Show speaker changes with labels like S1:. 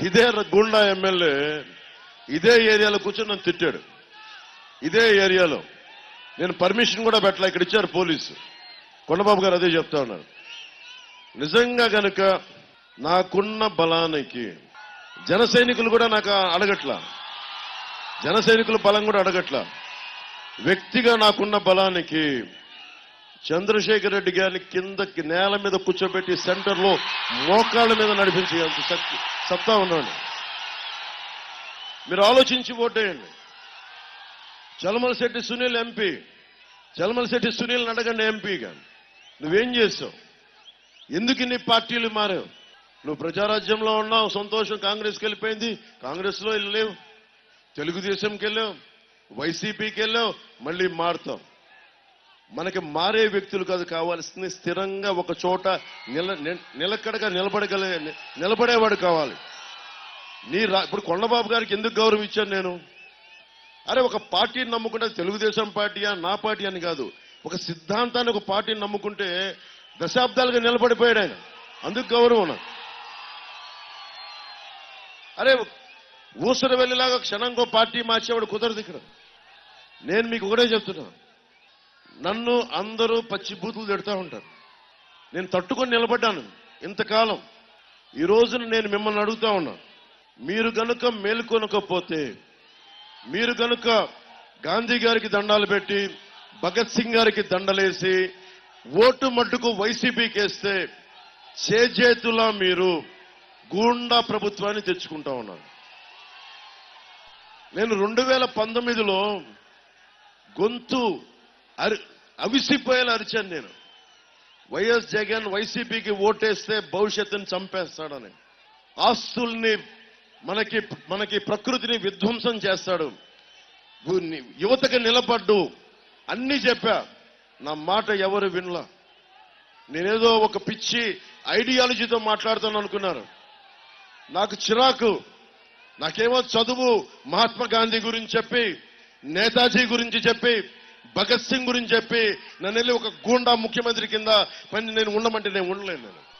S1: ఇదే గుండా ఎమ్మెల్యే ఇదే ఏరియాలో కూర్చొని నన్ను తిట్టాడు. ఇదే ఏరియాలో. నేను పర్మిషన్ కూడా పెట్టలే ఇక్కడ ఇచ్చారు పోలీసు. కొండబాబు గారు అదే చెప్తా ఉన్నారు. నిజంగా గనుక నాకున్న బలానికి జన సైనికులు కూడా నాకు అడగట్లా. జన సైనికుల బలం కూడా అడగట్లా. వ్యక్తిగా నాకున్న బలానికి చంద్రశేఖర్ రెడ్డి గారిని కిందకి నేల మీద కూర్చోబెట్టి సెంటర్లో మోకాళ్ళ మీద నడిపించే శక్తి చెప్తా ఉన్నాడు మీరు ఆలోచించి ఓటేయండి చలమల శెట్టి సునీల్ ఎంపీ చలమల శెట్టి సునీల్ అడగండి ఎంపీగా నువ్వేం చేస్తావు? ఎందుకు ఇన్ని పార్టీలు మారావు? నువ్వు ప్రజారాజ్యంలో ఉన్నావు సంతోషం కాంగ్రెస్కి వెళ్ళిపోయింది. కాంగ్రెస్లో వెళ్ళలేవు తెలుగుదేశంకి వెళ్ళావు. వైసీపీకి వెళ్ళావు. మళ్ళీ మారుతాం మనకి మారే వ్యక్తులు కాదు కావాల్సింది స్థిరంగా ఒక చోట నిల నిలకడగా నిలబడగల నిలబడేవాడు కావాలి. నీ రా ఇప్పుడు కొండబాబు గారికి ఎందుకు గౌరవం ఇచ్చాను నేను? అరే ఒక పార్టీని నమ్ముకుంటే తెలుగుదేశం పార్టీయా నా పార్టీ అని కాదు. ఒక సిద్ధాంతాన్ని ఒక పార్టీని నమ్ముకుంటే దశాబ్దాలుగా నిలబడిపోయాడు ఆయన. అందుకు గౌరవం నాకు. అరే ఊసర వెళ్ళేలాగా క్షణంకో పార్టీ మార్చేవాడు కుదరదు ఇక్కడ. నేను మీకు ఒకటే చెప్తున్నా. నన్ను అందరూ పచ్చి బూతులు తిడతా ఉంటారు. నేను తట్టుకొని నిలబడ్డాను ఇంతకాలం. ఈ రోజున నేను మిమ్మల్ని అడుగుతా ఉన్నా. మీరు గనుక మేల్కొనకపోతే మీరు గనుక గాంధీ గారికి దండాలు పెట్టి భగత్ సింగ్ గారికి దండలేసి ఓటు మట్టుకు వైసీపీకి వేస్తే చేజేతులా మీరు గూండా ప్రభుత్వాన్ని తెచ్చుకుంటా ఉన్నారు. నేను రెండు వేల పంతొమ్మిదిలో గొంతు అరి అవిసిపోయేలా అరిచాను నేను. వైఎస్ జగన్ వైసీపీకి ఓటేస్తే భవిష్యత్తుని చంపేస్తాడని. ఆస్తుల్ని మనకి మనకి ప్రకృతిని విధ్వంసం చేస్తాడు. యువతకి నిలబడ్డు. అన్ని చెప్పా. నా మాట ఎవరు వినలా? నేనేదో ఒక పిచ్చి ఐడియాలజీతో మాట్లాడుతాను అనుకున్నారు. నాకు చిరాకు. నాకేమో చదువు మహాత్మా గాంధీ గురించి చెప్పి నేతాజీ గురించి చెప్పి భగత్ సింగ్ గురించి చెప్పి నన్ను వెళ్ళి ఒక గూండా ముఖ్యమంత్రి కింద పని నేను ఉండమంటే నేను ఉండలేను నేను.